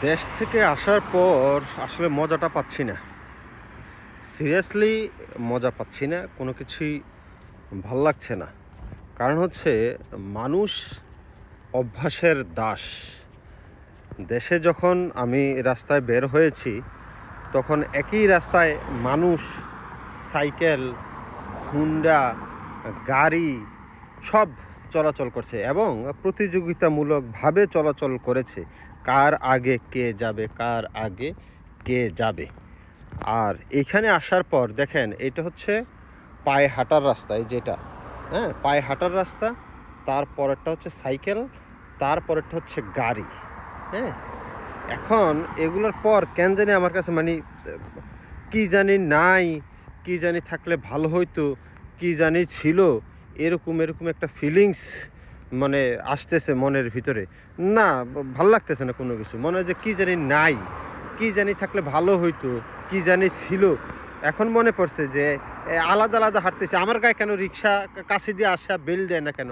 দেশ থেকে আসার পর আসলে মজাটা পাচ্ছি না। সিরিয়াসলি মজা পাচ্ছি না, কোনো কিছুই ভালো লাগছে না। কারণ হচ্ছে, মানুষ অভ্যাসের দাস। দেশে যখন আমি রাস্তায় বের হয়েছি, তখন একই রাস্তায় মানুষ, সাইকেল, হুন্ডা, গাড়ি, সব চলাচল করছে এবং প্রতিযোগিতামূলকভাবে চলাচল করেছে। কার আগে কে যাবে, কার আগে কে যাবে? আর এখানে আসার পর দেখেন, এটা হচ্ছে পায়ে হাঁটার রাস্তা যেটা হ্যাঁ? পায়ে হাঁটার রাস্তা তারপরেরটা হচ্ছে সাইকেল তারপরেরটা হচ্ছে গাড়ি হ্যাঁ? এখন এগুলোর পর কেন জানি আমার কাছে মানে কি জানি নাই, কি জানি থাকলে ভালো হইতো, কি জানি ছিল এরকম এরকম একটা ফিলিংস মানে আসতেছে মনের ভিতরে। না, ভালো লাগতেছে না কোনো কিছু। মনে হয় যে কি জানি নাই, কি জানি থাকলে ভালো হইতো, কি জানি ছিল। এখন মনে পড়ছে যে আলাদা আলাদা হাঁটতেছে। আমার গায়ে কেন রিক্সা কাছে দিয়ে আসা, বেল দেয় না কেন?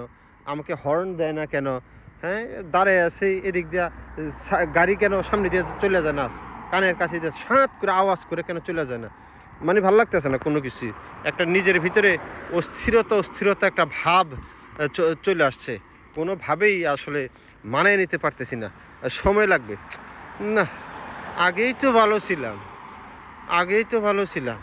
আমাকে হর্ন দেয় না কেন? হ্যাঁ দাঁড়ায় আছে, এদিক দিয়া গাড়ি কেন সামনে দিয়ে চলে যায় না? কানের কাছে দিয়ে সাঁত করে আওয়াজ করে কেন চলে যায় না? মানে ভালো লাগতেছে না কোনো কিছুই একটা নিজের ভিতরে অস্থিরতা অস্থিরতা একটা ভাব চলে আসছে। কোনোভাবেই আসলে মানিয়ে নিতে পারতেছি না। সময় লাগবে। না, আগেই তো ভালো ছিলাম। আগেই তো ভালো ছিলাম।